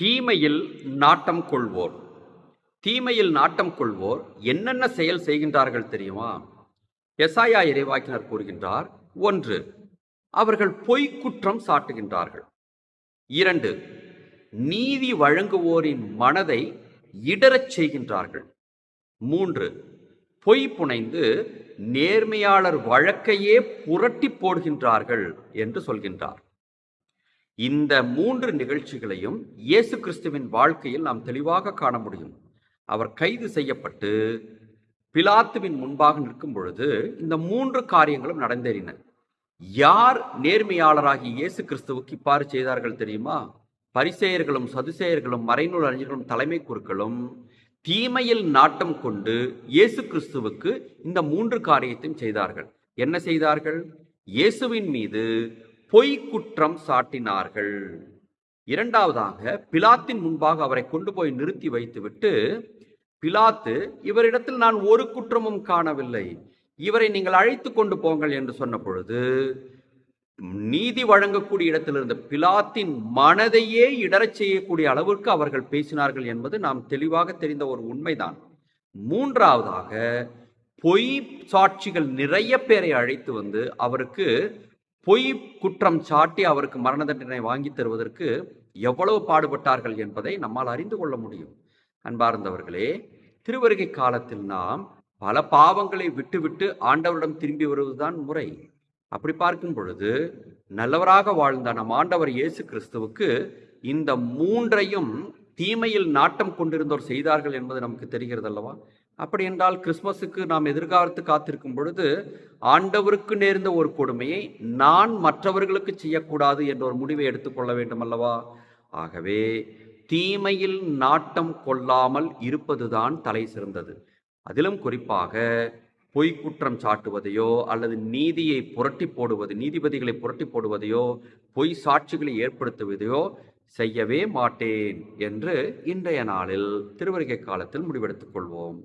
தீமையில் நாட்டம் கொள்வோர். தீமையில் நாட்டம் கொள்வோர் என்னென்ன செயல் செய்கின்றார்கள் தெரியுமா? எசாயா இறைவாக்கினர் கூறுகின்றார் ஒன்று அவர்கள் பொய் குற்றம் சாட்டுகின்றார்கள். இரண்டு நீதி வழங்குவோரின் மனதை இடரச் செய்கின்றார்கள். மூன்று பொய் புனைந்து நேர்மையாளர் வழக்கையே புரட்டி போடுகின்றார்கள் என்று சொல்கின்றார். இந்த மூன்று நிகழ்ச்சிகளையும் இயேசு கிறிஸ்துவின் வாழ்க்கையில் நாம் தெளிவாக காண முடியும். அவர் கைது செய்யப்பட்டு பிலாத்துவின் முன்பாக நிற்கும் பொழுது இந்த மூன்று காரியங்களும் நடந்தேறின. யார் நேர்மையாளராகி இயேசு கிறிஸ்துவுக்கு இப்பாறு செய்தார்கள் தெரியுமா? பரிசேயர்களும் சதுசேயர்களும் மறைநூல் அறிஞர்களும் தலைமை குருக்களும் தீமையில் நாட்டம் கொண்டு இயேசு கிறிஸ்துவுக்கு இந்த மூன்று காரியத்தையும் செய்தார்கள். என்ன செய்தார்கள்? இயேசுவின் மீது பொய் குற்றம் சாட்டினார்கள். இரண்டாவதாக பிலாத்தின் முன்பாக அவரை கொண்டு போய் நிறுத்தி வைத்துவிட்டு பிலாத்து இவரிடத்தில் நான் ஒரு குற்றமும் காணவில்லை. இவரை நீங்கள் அழைத்து கொண்டு போங்கள் என்று சொன்ன பொழுது நீதி வழங்கக்கூடிய இடத்தில் இருந்த பிலாத்தின் மனதையே இடரச் செய்யக்கூடிய அளவிற்கு அவர்கள் பேசினார்கள் என்பது நாம் தெளிவாக தெரிந்த ஒரு உண்மைதான். மூன்றாவதாக பொய் சாட்சிகள் நிறைய பேரை அழைத்து வந்து அவருக்கு பொய் குற்றம் சாட்டி அவருக்கு மரண தண்டனை வாங்கி தருவதற்கு எவ்வளவு பாடுபட்டார்கள் என்பதை நம்மால் அறிந்து கொள்ள முடியும். அன்பார்ந்தவர்களே திருவருகை காலத்தில் நாம் பல பாவங்களை விட்டுவிட்டு ஆண்டவரிடம் திரும்பி வருவதுதான் முறை. அப்படி பார்க்கும் பொழுது நல்லவராக வாழ்ந்த நம் ஆண்டவர் இயேசு கிறிஸ்துவுக்கு இந்த மூன்றையும் தீமையில் நாட்டம் கொண்டிருந்தோர் செய்தார்கள் என்பது நமக்கு தெரிகிறது அல்லவா அப்படி என்றால் கிறிஸ்மஸுக்கு நாம் எதிர்காலத்து காத்திருக்கும் பொழுது ஆண்டவருக்கு நேர்ந்த ஒரு கொடுமையை நான் மற்றவர்களுக்கு செய்யக்கூடாது என்ற ஒரு முடிவை எடுத்துக்கொள்ள வேண்டும் அல்லவா ஆகவே தீமையில் நாட்டம் கொள்ளாமல் இருப்பதுதான் தலை சிறந்தது. அதிலும் குறிப்பாக பொய் குற்றம் சாட்டுவதையோ அல்லது நீதியை புரட்டி போடுவது நீதிபதிகளை புரட்டி போடுவதையோ பொய் சாட்சிகளை ஏற்படுத்துவதையோ செய்யவே மாட்டேன் என்று இன்றைய நாளில் திருவருகை காலத்தில் முடிவெடுத்துக் கொள்வோம்.